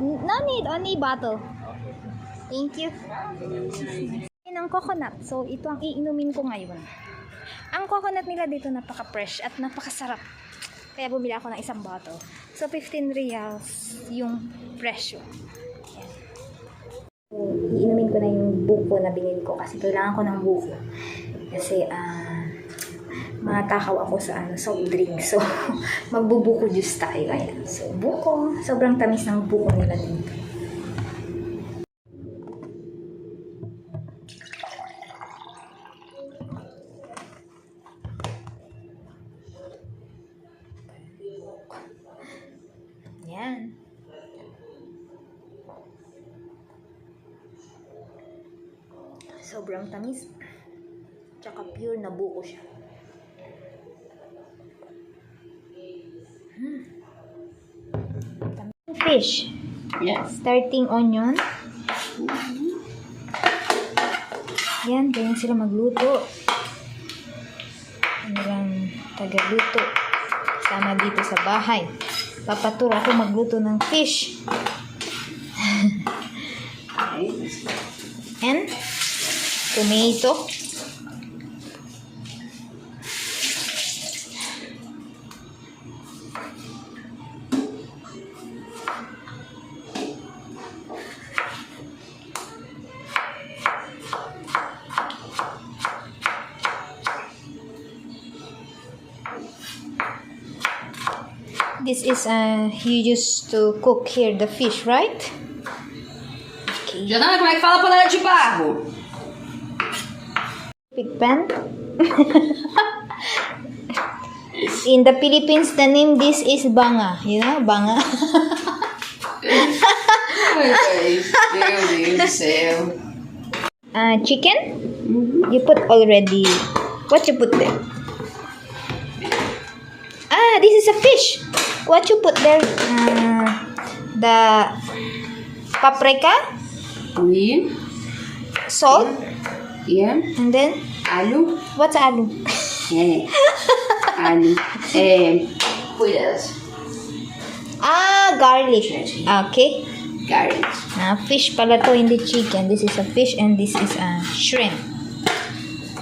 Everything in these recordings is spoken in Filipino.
No need, only bottle. Thank you. Yan ang coconut. So, ito ang iinumin ko ngayon. Ang coconut nila dito napaka-fresh at napakasarap. Kaya bumili ako ng isang bottle. So, 15 reals yung presyo. So, iinumin ko na yung buko na binili ko kasi kailangan ko ng buko. Kasi, ah, matakaw ako sa ano, soft drink. So, magbubuko juice tayo. Ayan. So, buko. Sobrang tamis ng buko nila dito. Yan. Sobrang tamis. Tsaka pure na buko siya. Fish. Yes. Starting onion. Yan, ganyan sila magluto. Hanggang tagaluto. Sama dito sa bahay. Papaturo ako magluto ng fish. And tomato. This is uh you used to cook here the fish, right? Okay. Como é que fala panela de barro? Big pan. In the Philippines, the name this is banga. You know, banga. Meu Deus do céu. uh, chicken. You put already. What you put there? Ah, this is a fish. What you put there? Uh, the paprika, Oui. salt, Yeah. and then Alho. what's alu? É. Alho. É. Cuidado. Ah, garlic. Okay. Garlic. Ah, fish pala to, hindi chicken. This is a fish and this is a shrimp.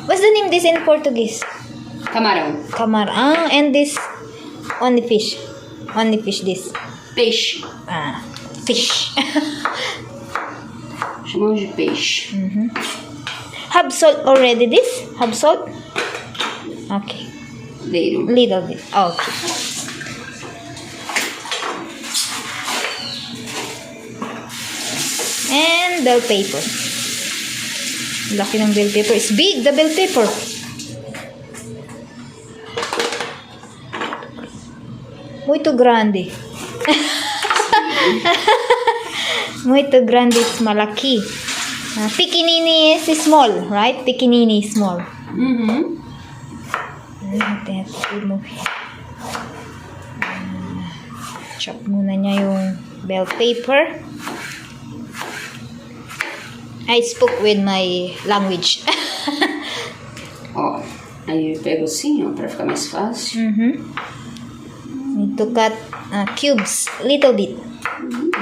What's the name this in Portuguese? Camarão. Camarão. Ah, and this on the fish. Only fish this. Peixe. Ah, fish. Chamamos de peixe. Have salt already this? Have salt? Okay. Deiro. Little bit. Okay. And bell pepper. Laki ng bell pepper. It's big, the bell pepper. Muito grande. Muito grande is malaki. Uh, pikinini is small, right? Pikinini is small. Uhum. Ah, Chop muna niya yung bell paper. I spoke with my language. Ó. Aí eu pego assim, ó, pra ficar mais fácil. mm-hmm. To cut uh, cubes, little bit.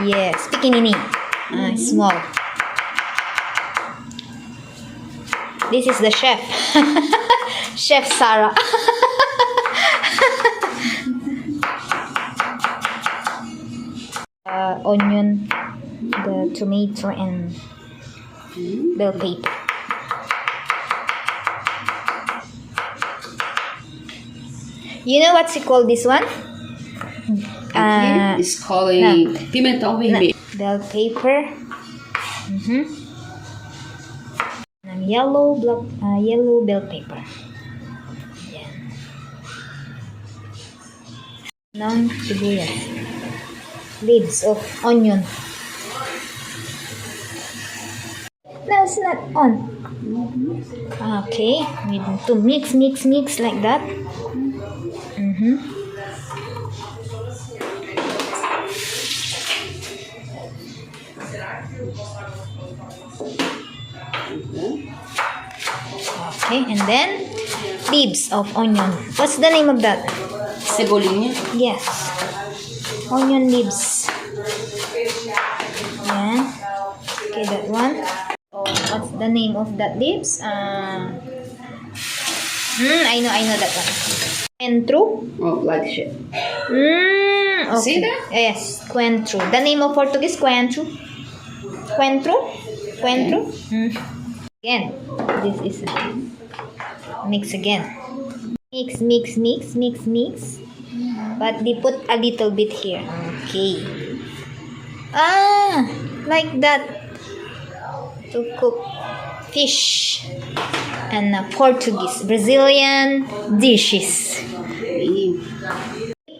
Yes, pikinini. Ah, small. This is the chef. chef Sarah. uh, onion, the tomato, and bell pepper. You know what's called this one? Aqui, escola em pimentão vermelho. Bell pepper. Mhm. And yellow black uh, yellow bell pepper. Yan. Ng sibuyas. Leaves of onion. No, it's not on. Okay, we need to mix, mix, mix like that. Mm-hmm. Okay, and then leaves of onion. What's the name of that? Cebolinha. Yes. Onion leaves. Yeah. Okay, that one. Oh, what's the name of that dips? Uh, hmm, I know, I know that one. Quentru? Oh, like shit. Mm, okay. See that? Yes, Quentru. The name of Portuguese, Quentru. Quentru? Quentru? Mm. Again, this is mix again. Mix, mix, mix, mix, mix. But they put a little bit here. Okay. Ah, like that. To cook fish and uh, Portuguese, Brazilian dishes.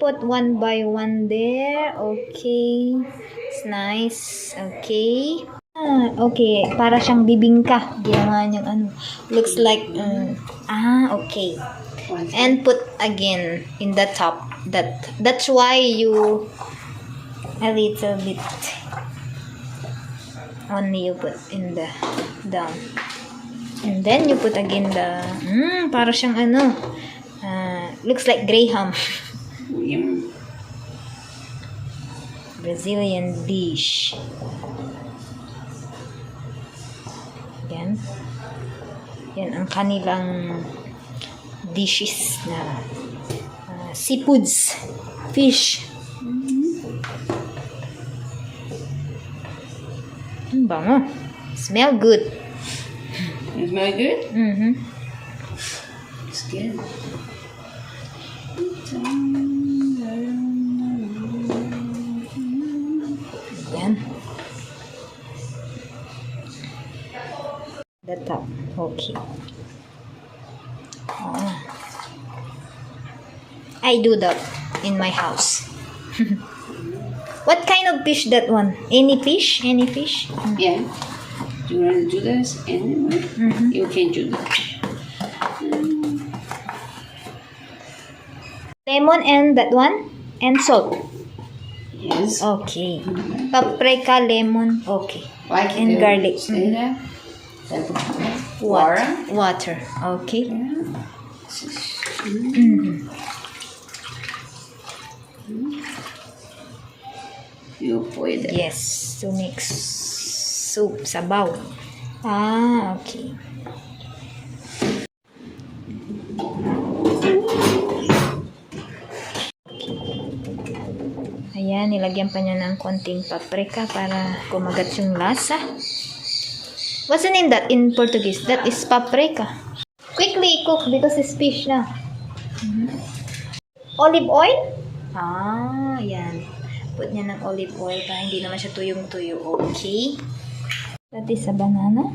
Put one by one there. Okay. It's nice. Okay. Ah, okay. Para siyang bibingka. Ginawa niyang ano. Looks like, um, ah, okay. And put again in the top. That That's why you a little bit only you put in the down. And then you put again the, mm, para siyang ano, ah, looks like graham. Brazilian dish. Yan. Yan ang kanilang dishes na ah, seafoods, fish. Ang bango. Smell good. It smell good? Mhm. It's good. Yan. The top. Okay. Ah. I do that in my house. what kind of fish that one? Any fish? Any fish? Yeah. Do you want to do this anyway? Mhm. You can do that. Lemon and that one? And salt. Yes. Okay. Paprika, lemon. Okay. Like And uh, garlic. Say that. Water. water. Okay. Mhm. You put it. Yes, to mix soup, sabaw. Ah, okay. Ayan, nilagyan pa niya ng konting paprika para kumagat yung lasa. What's the name that in Portuguese? That is paprika. Quickly cook because it's fish na. Mhm. Olive oil? Ah, yan. Put niya ng olive oil para hindi naman siya tuyong-tuyo. Okay. That is a banana.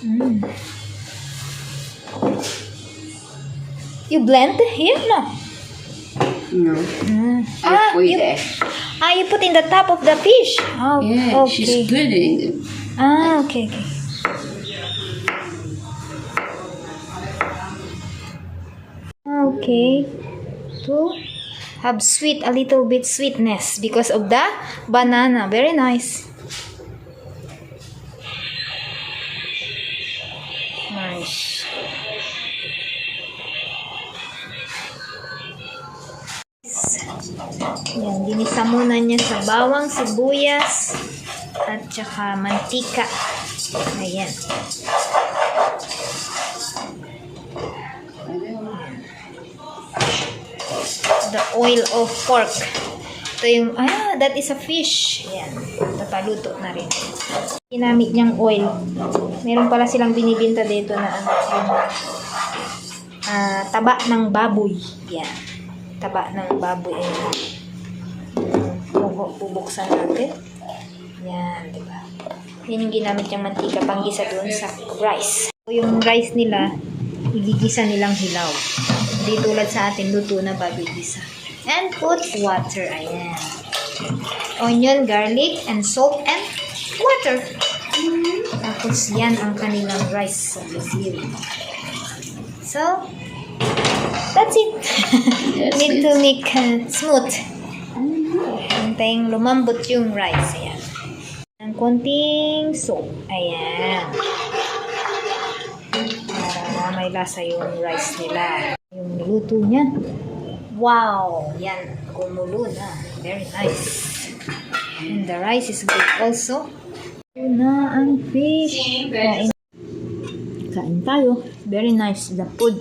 Mm. You blend here? No. No. Mm. Ah, you, there. ah, you put in the top of the fish. Oh, Yeah, okay. she's good in it. Ah, okay, okay. Okay. To have sweet, a little bit sweetness because of the banana. Very nice. Nice. Yan, ginisa muna niya sa bawang, sibuyas, at saka mantika. Ayan. The oil of pork. Ito yung, ah, that is a fish. Ayan. Papaluto na rin. Ginamit niyang oil. Meron pala silang binibinta dito na ano, yung ah, taba ng baboy. Yan. Taba ng baboy. Ayan. Bubu- Bubuksan natin. Yan, di ba? Yan yung ginamit yung mantika panggisa doon sa rice. So, yung rice nila, igigisa nilang hilaw. Hindi tulad sa atin, luto na bago igisa. And put water. Ayan. Onion, garlic, and salt, and water. Tapos yan ang kanilang rice sa Brazil. So, that's it. Need to make uh, smooth. Hintayin lumambot yung rice. Ayan. Ang konting soap. Ayan. Para may lasa yung rice nila. Yung niluto niya. Wow! Yan, kumulo na. Very nice. And the rice is good also. Ito na ang fish. Kain. Kain tayo. Very nice the food.